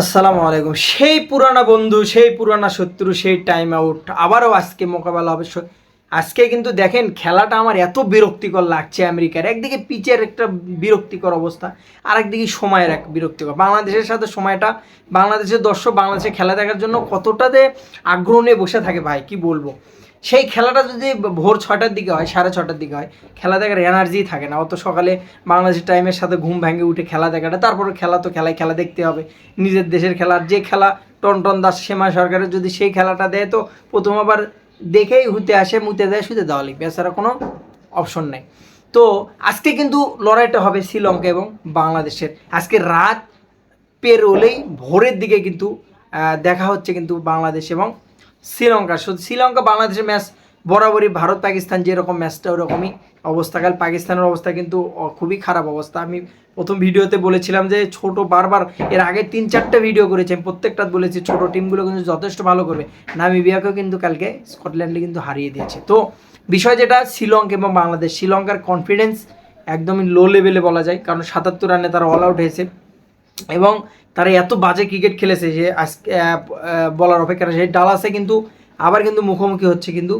আসসালামু আলাইকুম। সেই পুরানা বন্ধু, সেই পুরানা শত্রু, সেই টাইম আউট আবারও আজকে মোকাবেলা হবে। আজকে কিন্তু দেখেন খেলাটা আমার এত বিরক্তিকর লাগছে আমেরিকার। একদিকে পিচের একটা বিরক্তিকর অবস্থা আর একদিকে সময়ের এক বিরক্তিকর। বাংলাদেশের সাথে সময়টা, বাংলাদেশের দর্শক বাংলাদেশে খেলা দেখার জন্য কতটাতে আগ্রহ নিয়ে বসে থাকে ভাই, কি বলব? সেই খেলাটা যদি ভোর ছটার দিকে হয়, সাড়ে ছটার দিকে হয়, খেলা দেখার এনার্জি থাকে না। অত সকালে বাংলাদেশের টাইমের সাথে ঘুম ভেঙে উঠে খেলা দেখাটা, তারপরে খেলা তো খেলায় খেলা দেখতে হবে। নিজের দেশের খেলার যে খেলা টনটন দাস সেমা সরকারের যদি সেই খেলাটা দেয়, তো প্রথম আবার দেখেই হুতে আসে, মুতে দেয় শুতে দেওয়া লিখবে। এছাড়া কোনো অপশন নেই। তো আজকে কিন্তু লড়াইটা হবে শ্রীলঙ্কা এবং বাংলাদেশের। আজকে রাত পেরোলেই ভোরের দিকে কিন্তু দেখা হচ্ছে কিন্তু বাংলাদেশ এবং শ্রীলঙ্কা। শ্রীলঙ্কা, বাংলাদেশের ম্যাচ বরাবরই ভারত, পাকিস্তান যেরকম ম্যাচটা ওরকমই অবস্থাকাল। পাকিস্তানের অবস্থা কিন্তু খুবই খারাপ অবস্থা। আমি প্রথম ভিডিওতে বলেছিলাম যে ছোট বারবার এর আগে তিন, চারটে ভিডিও করেছি। আমি প্রত্যেকটা বলেছি, ছোট টিমগুলো কিন্তু যথেষ্ট ভালো করবে। নামিবিয়াকেও কিন্তু কালকে স্কটল্যান্ডে কিন্তু হারিয়ে দিয়েছে। তো বিষয় যেটা, শ্রীলঙ্কা এবং বাংলাদেশ। শ্রীলঙ্কার কনফিডেন্স একদমই লো লেভেলে বলা যায়। কারণ সাতাত্তর রানে তারা অল আউট হয়েছে। এবং তারা এত বাজে ক্রিকেট খেলেছে যে আজকে বলার অপেক্ষা। সেই ডালাসে কিন্তু আবার কিন্তু মুখোমুখি হচ্ছে কিন্তু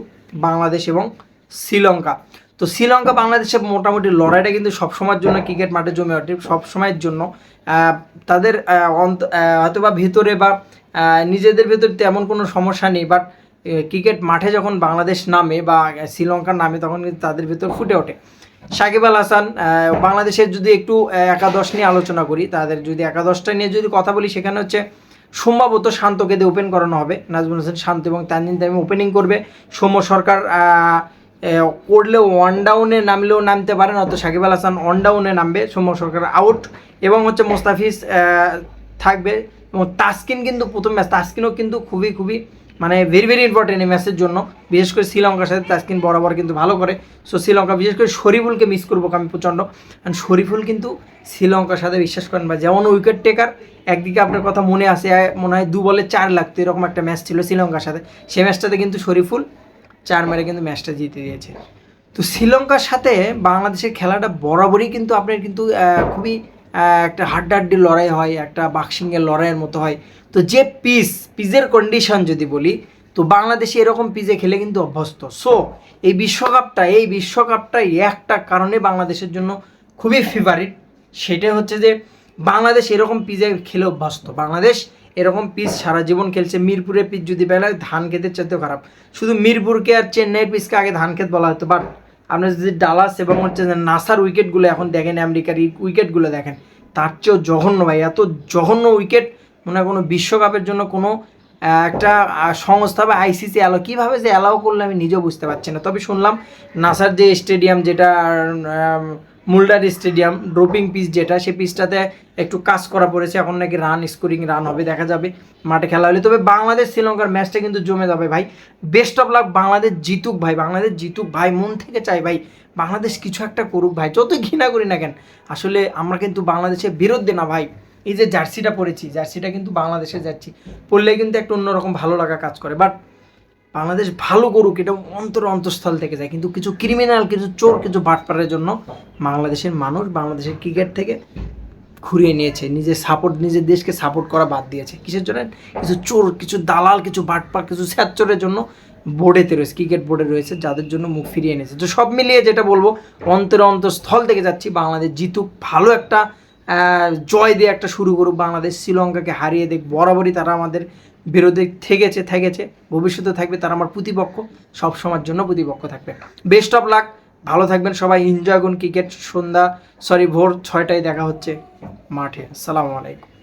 বাংলাদেশ এবং শ্রীলঙ্কা। তো শ্রীলঙ্কা, বাংলাদেশের মোটামুটি লড়াইটা কিন্তু সবসময়ের জন্য ক্রিকেট মাঠে জমে ওঠে, সবসময়ের জন্য। তাদের অন্ত হয়তো বা ভেতরে বা নিজেদের ভেতরে তেমন কোনো সমস্যা নেই বাট ক্রিকেট মাঠে যখন বাংলাদেশ নামে বা শ্রীলঙ্কার নামে তখন কিন্তু তাদের ভেতর ফুটে ওঠে। সাকিব আল হাসান বাংলাদেশের যদি একটু একাদশ নিয়ে আলোচনা করি, তাদের যদি একাদশটা নিয়ে যদি কথা বলি, সেখানে হচ্ছে সম্ভবত শান্তকে দিয়ে ওপেন করানো হবে, নাজমুল হোসেন শান্ত এবং তানজিন তামিম ওপেনিং করবে। সৌম্য সরকার করলেও ওয়ান ডাউনে নামলেও নামতে পারে নয়তো সাকিব আল হাসান অন ডাউনে নামবে, সৌম্য সরকার আউট এবং হচ্ছে মোস্তাফিজ থাকবে। এবং তাসকিন কিন্তু প্রথম ম্যাচ তাসকিনও কিন্তু খুবই খুবই মানে ভেরি ভেরি ইম্পর্টেন্ট এই ম্যাচের জন্য। বিশেষ করে শ্রীলঙ্কার সাথে তাসকিন বরাবর কিন্তু ভালো করে। সো শ্রীলঙ্কা, বিশেষ করে শরীফুলকে মিস করব আমি প্রচণ্ড। কারণ শরীফুল কিন্তু শ্রীলঙ্কার সাথে বিশ্বাস করেন বা যেমন উইকেট টেকার একদিকে আপনার কথা মনে আসে মনে হয় দু বলে চার লাগতো, এরকম একটা ম্যাচ ছিল শ্রীলঙ্কার সাথে। সেই ম্যাচটাতে কিন্তু শরীফুল চার মেরে কিন্তু ম্যাচটা জিতে দিয়েছে। তো শ্রীলঙ্কার সাথে বাংলাদেশের খেলাটা বরাবরই কিন্তু আপনার কিন্তু খুবই একটা হাড্ডাহাড্ডি লড়াই হয়, একটা বাক্সিংয়ের লড়াইয়ের মতো হয়। তো যে পিস পিজের কন্ডিশন যদি বলি, তো বাংলাদেশে এরকম পিজে খেলে কিন্তু অভ্যস্ত। সো এই বিশ্বকাপটা এই বিশ্বকাপটা একটা কারণে বাংলাদেশের জন্য খুবই ফেভারিট সেটা হচ্ছে যে, বাংলাদেশ এরকম পিজে খেলে অভ্যস্ত। বাংলাদেশ এরকম পিচ সারা জীবন খেলছে। মিরপুরের পিচ যদি বেলা ধান খেতের চাইতেও খারাপ। শুধু মিরপুরকে আর চেন্নাইয়ের পিচকে আগে ধান খেত বলা হতো বাট আপনার যদি ডালাস এবং হচ্ছে নাসার উইকেটগুলো এখন দেখেন, আমেরিকার উইকেটগুলো দেখেন, তার চেয়েও জঘন্য ভাই, এত জঘন্য উইকেট মনে হয় কোনো বিশ্বকাপের জন্য কোনো একটা সংস্থা বা আইসিসি অ্যালাও কীভাবে যে অ্যালাউ করলে আমি নিজেও বুঝতে পারছি না। তবে শুনলাম নাসার যে স্টেডিয়াম যেটা মুলডার স্টেডিয়াম ড্রপিং পিচ যেটা সেই পিচটাতে একটু কাজ করা পড়েছে। এখন নাকি রান স্কোরিং রান হবে, দেখা যাবে। মাঠে খেলা হলে। তবে বাংলাদেশ শ্রীলঙ্কার ম্যাচটা কিন্তু জমে যাবে ভাই। বেস্ট অফ লাক বাংলাদেশ জিতুক ভাই, বাংলাদেশ জিতুক ভাই, মন থেকে চাই ভাই। বাংলাদেশ কিছু একটা করুক ভাই, যতই ঘৃণা করি না কেন। আসলে আমরা কিন্তু বাংলাদেশের বিরুদ্ধে না ভাই। এই যে জার্সিটা পরেছি, জার্সিটা কিন্তু বাংলাদেশে যাচ্ছি। পরলে কিন্তু একটা অন্যরকম ভালো লাগা কাজ করে। বাট বাংলাদেশ ভালো করুক, এটা অন্তর অন্তঃস্থল থেকে যায়। কিন্তু কিছু ক্রিমিনাল কিছু চোর, কিছু বাটপারের জন্য বাংলাদেশের মানুষ বাংলাদেশের ক্রিকেট থেকে ঘুরিয়ে নিয়েছে। নিজের সাপোর্ট নিজের দেশকে সাপোর্ট করা বাদ দিয়েছে। কিসের জন্য? কিছু চোর, কিছু দালাল, কিছু বাটপার, কিছু স্যাচরের জন্য বোর্ডেতে রয়েছে ক্রিকেট বোর্ডে রয়েছে, যাদের জন্য মুখ ফিরিয়ে নিয়েছে তো সব মিলিয়ে যেটা বলব, অন্তর অন্তঃস্থল থেকে যাচ্ছি। বাংলাদেশ জিতুক, ভালো একটা জয় দিয়ে একটা শুরু করুক বাংলাদেশ, শ্রীলঙ্কাকে হারিয়ে দেখ, বরাবরই তারা আমাদের বিরোধী থেকেছে থেকেছে ভবিষ্যতে থাকবে তারা আমার প্রতিপক্ষ, সব সময়ের জন্য প্রতিপক্ষ থাকবে। বেস্ট অফ লাক ভালো থাকবেন সবাই এনজয় করুন ক্রিকেট সন্ধ্যা সরি ভোর ছয়টায় দেখা হচ্ছে মাঠে, আসসালামু আলাইকুম।